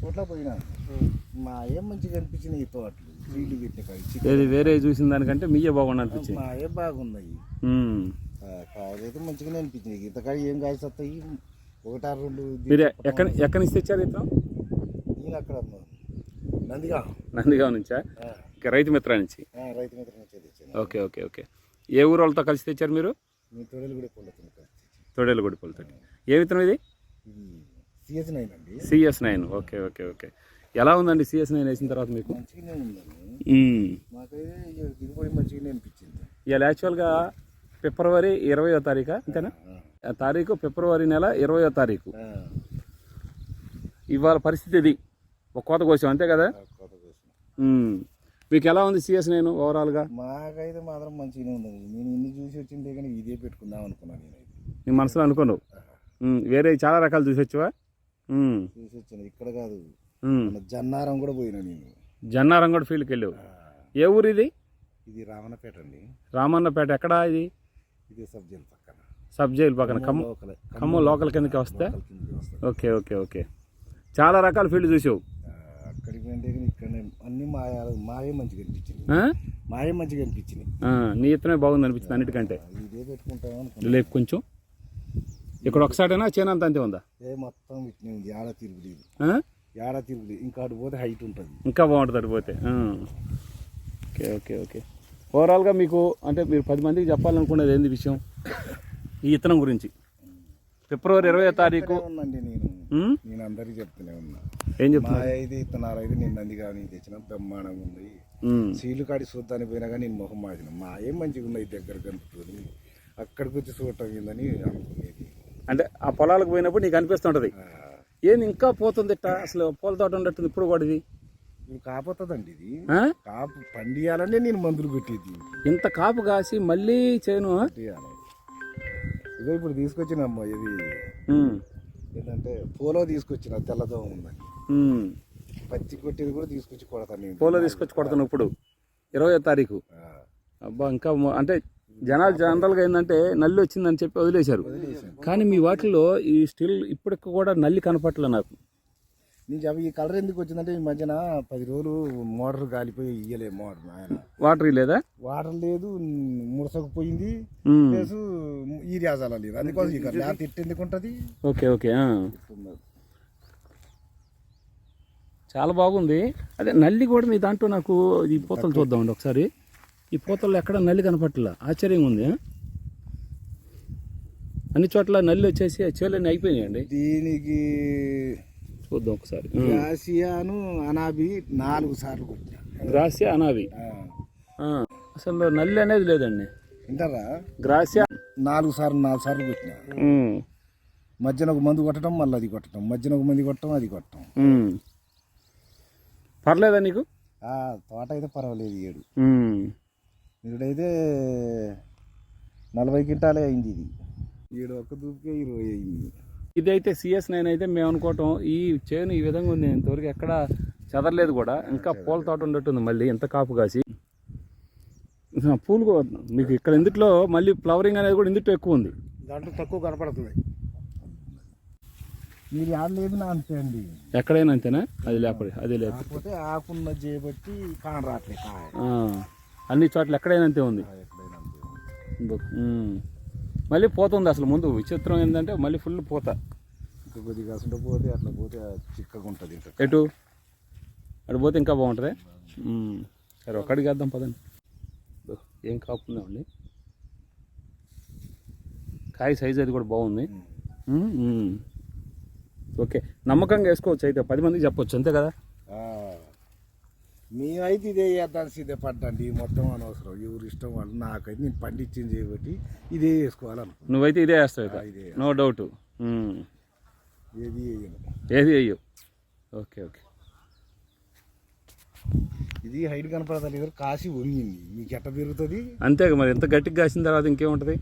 చోట్ల పోయినా మా ఏం మంచిగా అనిపించిన ఈ తోటలు నీళ్ళు పెట్టే కాదు ఏది వేరే చూసిన దానికంటే మీయే బాగుండి అనిపించింది. మా ఏ బాగున్నాయి. కాయలైతే మంచిగానే అనిపించింది. ఇంతకాయ ఏం కాయలు వస్తాయి ఒకటారు రెండు మీరు ఎక్కడ ఎక్కడి నుంచి తెచ్చారు ఇతను నేను అక్కడ నందిగా. నందిగాం నుంచా? రైతు మిత్ర నుంచి? రైతు మిత్రం నుంచి తెచ్చాను. Okay okay okay. ఏ ఊరు వాళ్ళతో కలిసి తెచ్చారు మీరు? మీ తొడలు కూడా పొందుతుంది తొడేలు గుడిపల్లితో ఏ విత్తనం ఇది సిఎస్ నైన్ అండి. CS nine okay okay okay. ఎలా ఉందండి సిఎస్ నైన్ వేసిన తర్వాత మీకు? మంచిగానే ఉందండి. మాకైతే దిగుబడి మంచిగానే అనిపించింది. ఇవాళ యాక్చువల్గా ఫిబ్రవరి ఇరవయో తారీఖు అంతేనా? ఆ తారీఖు ఫిబ్రవరి నెల ఇరవయో తారీఖు. ఇవాళ పరిస్థితి ఇది. ఒక కోత కోసాం అంతే కదా. మీకు ఎలా ఉంది సిఎస్ నైన్ ఓవరాల్గా మాకైతే మాత్రం మంచిగానే ఉందండి. నేను ఇన్ని చూసి వచ్చిందే కానీ ఇదే పెట్టుకుందాం అనుకున్నాను నేనైతే. నీ మనసులో అనుకోను. ఉమ్. వేరే చాలా రకాలు చూసి వచ్చావా. చూసి వచ్చాను ఇక్కడ కాదు. జన్నారం కూడా పోయినా నేను. జన్నారం కూడా ఫీల్డ్కి వెళ్ళావు? ఏ ఊరు ఇది? ఇది రామన్నపేట అండి. రామన్నపేట. ఎక్కడా ఇది? ఇది సబ్ జైలు పక్కన. సబ్ జైలు పక్కన. ఖమ్మం లోకలే. ఖమ్మం లోకల్ కిందకి వస్తే. Okay okay okay. చాలా రకాల ఫీల్డ్ చూసావు. అక్కడికి వెంటే కానీ ఇక్కడనే అన్ని మాయ మాయే మంచిగా అనిపించింది? మాయే మంచిగా అనిపించింది. నీ ఇత్తనే బాగుంది అనిపించింది అన్నిటికంటే. ఇదే పెట్టుకుంటాం లేపు కొంచెం. ఇక్కడ ఒకసారైనా చేనంత అంతే ఉందా? ఏ మొత్తం ఇట్నే ఉంది. ఆడ తిరుగులేదు తిరుగులేదు ఇంకా అటు పోతే హైట్ ఉంటుంది. ఇంకా బాగుంటుంది అడిపోతే ఓకే ఓకే ఓకే. ఓవరాల్గా మీకు అంటే మీరు పది మందికి చెప్పాలనుకునేది ఏంది విషయం? ఈ ఇత్తనం గురించి. ఫిబ్రవరి ఇరవై తారీఖు ఉన్నాండి నేను? నేను అందరికీ చెప్తూనే ఉన్నా. ఏం చెప్తున్నా అయితే ఇత్తనాలు అయితే నేను నంది కానీ తెచ్చిన. బ్రహ్మాండంగా ఉంది. సీలు కాడి చూద్దానికి పోయినా కానీ నేను మొహం మాసిన మా ఏం మంచిగా ఉన్నాయి దగ్గర కనుక్కొని అక్కడికి వచ్చి చూడటం ఏందని అనుకునేది. అంటే ఆ పొలాలకు పోయినప్పుడు నీకు అనిపిస్తుంటది ఏంది ఇంకా పోతుంది అసలు పూల తోట ఉండట్టుంది ఇప్పుడు ఇప్పుడు కాపోతుందండి ఇది? కాపు పండియాలనే నేను మందులు కొట్టేది ఇంత కాపు కాసి మళ్ళీ చేయను ఇదో ఇప్పుడు తీసుకొచ్చిన అమ్మ ఇది. ఏంటంటే పోలో తీసుకొచ్చిన తెల్లదోమ ఉమ్. పచ్చి కొట్టేది కూడా తీసుకొచ్చి కొడతాను నేను. పోలో తీసుకొచ్చి కొడతాను ఇప్పుడు. ఇరవై తారీఖు. అబ్బా ఇంకా అంటే జనాలు జనరల్గా ఏంటంటే నల్లి వచ్చిందని చెప్పి వదిలేశారు. కానీ మీ వాటిల్లో ఈ స్టిల్ ఇప్పటికి కూడా నల్లి కనపట్లే నాకు. చెప్ప ఈ కలర్ ఎందుకు వచ్చిందంటే ఈ మధ్యన పది రోజులు మోటార్ గాలిపోయి ఇయ్యలే మోటార్ ఆయన. వాటర్ లేదా వాటర్ లేదు ముడసకు పోయింది. ఉమ్. ప్లస్ ఈ రాజాల లేదు. అందుకోసం లేకపోతే ఇట్టు ఎందుకు ఉంటుంది? Okay okay. చాలా బాగుంది. అదే నల్లి కూడా మీ దాంట్లో నాకు ఈ పూతలు చూద్దామండి ఒకసారి. ఈ పూతల్లో ఎక్కడ నల్లి కనపట్ల ఆశ్చర్యంగా ఉంది? అన్ని చోట్ల నల్లి వచ్చేసి చేలన్నీ అయిపోయినాయండి. దీనికి చూద్దాం ఒకసారి. ఆసియాను అనాబి నాలుగు సార్లు కొట్టిన. గ్రాసియా ఆ, అసలు నల్లి అనేది లేదండి. వింటారా? గ్రాసియా. నాలుగు సార్లు నాలుగు సార్లు కొట్టిన. మధ్యన ఒక మందు కొట్టడం మళ్ళీ అది కొట్టడం. మధ్యన ఒక మంది కొట్టడం అది కొట్టడం. పర్లేదా నీకు? తోట అయితే పర్వాలేదు ఏడు. ఇక్కడైతే నలభై క్వింటాలే అయింది ఇది. ఏడు ఒక్క దూపికే ఇరవై అయింది. ఇదైతే సిఎస్ నైన్ అయితే మేము అనుకోవటం ఈ చేను ఈ విధంగా ఉంది ఇంతవరకు ఎక్కడ చెదరలేదు కూడా. ఇంకా పూల తోట ఉండట్టుంది మళ్ళీ ఎంత కాపు కాసి. పూలు మీకు ఇక్కడ ఇందుట్లో మళ్ళీ ఫ్లవరింగ్ అనేది కూడా ఇందుట్లో ఎక్కువ ఉంది. దాంట్లో తక్కువ కనపడుతుంది. మీరు ఆడలేదు నా అంతే అండి. ఎక్కడైనా అంతేనా? అది లేకపోతే అది లేకపోతే ఆకున్న చేయబట్టి కాన రావట్లేదు అన్ని చోట్ల ఎక్కడైనా అంతే ఉంది. మళ్ళీ పోతుంది అసలు ముందు. విచిత్రం ఏంటంటే మళ్ళీ ఫుల్ పోత. ఇంకా కొద్దిగా అసలు పోతే అట్లా పోతే చిక్కగా ఉంటుంది ఇంకా. ఎటు? అటు పోతే ఇంకా బాగుంటుంది. సరే ఒక్కడికి వేద్దాం పదండి. ఏం కాపుందామండి కాయ సైజ్ అది కూడా బాగుంది. ఓకే. నమ్మకంగా వేసుకోవచ్చు అయితే పది మందికి చెప్పొచ్చు అంతే కదా? మేమైతే ఇదే చేద్దాం ఇదే పడ్డండి మొత్తం అనవసరం. ఎవరు ఇష్టం వాళ్ళు నాకైతే నేను పండించింది చేయబట్టి ఇదే వేసుకోవాలనుకో నువ్వైతే ఇదే వేస్తావు ఇదే నో డౌట్ ఏది వేయను ఏది వేయవు ఓకే ఓకే ఇది హైట్ కనపడతా లేదు కాసి ఒరిగింది. మీకు ఎట్ట పెరుగుతుంది అంతే మరి ఎంత గట్టిగా కాసిన తర్వాత ఇంకేముంటుంది?